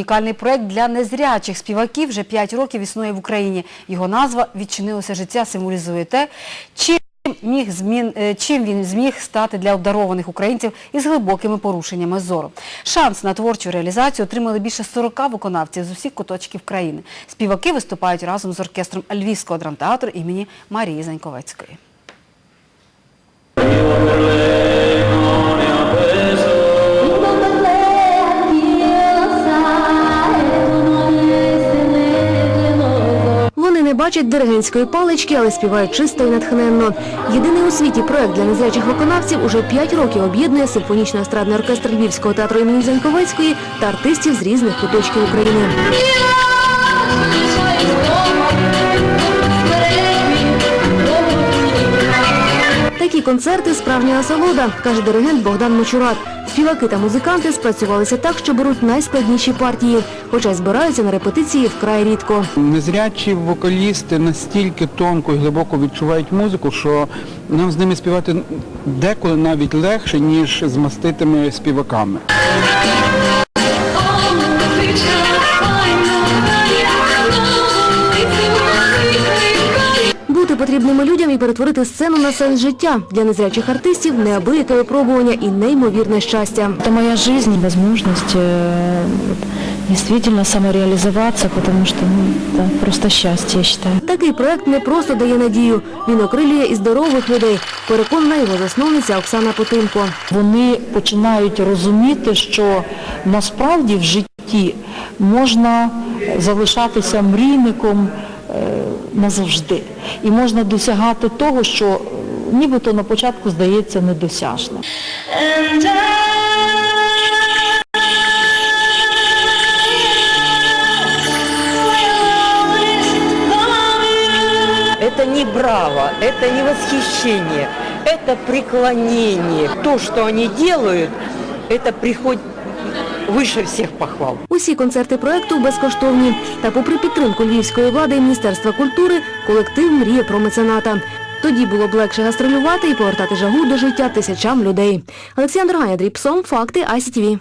Унікальний проект для незрячих співаків вже 5 років існує в Україні. Його назва «Відчинилося життя» символізує те, чим, міг змін, е, чим він зміг стати для обдарованих українців із глибокими порушеннями зору. Шанс на творчу реалізацію отримали більше 40 виконавців з усіх куточків країни. Співаки виступають разом з оркестром Львівського драмтеатру імені Марії Заньковецької. Бачать диригентської палички, але співають чисто і натхненно. Єдиний у світі проект для незрячих виконавців уже 5 років об'єднує симфонічно-естрадний оркестр Львівського театру імені Заньковецької та артистів з різних куточків України. Такі концерти – справжня насолода, каже диригент Богдан Мочурат. Співаки та музиканти спрацювалися так, що беруть найскладніші партії, хоча й збираються на репетиції вкрай рідко. Незрячі вокалісти настільки тонко і глибоко відчувають музику, що нам з ними співати деколи навіть легше, ніж з маститими співаками. потрібними людям і перетворити сцену на сенс життя. Для незрячих артистів неабияке випробування і неймовірне щастя. Это моя жизнь, возможность э, вот, действительно самореализоваться, потому что ну, это просто счастье, я считаю. Такий проект не просто дає надію. Він окрилює і здорових людей. Переконана його засновниця Оксана Потимко. Вони починають розуміти, що насправді в житті можна залишатися мрійником е, назавжди. І можна досягати того, що е, нібито на початку здається недосяжним. Это не браво, это не восхищение, это преклонение. То, что они делают, это приходит выше всіх похвал. Усі концерти проекту безкоштовні. Та попри підтримку львівської влади і Міністерства культури, колектив мріє про мецената. Тоді було б легше гастролювати і повертати жагу до життя тисячам людей. Олександр Ганя, Псом, Факти, ICTV.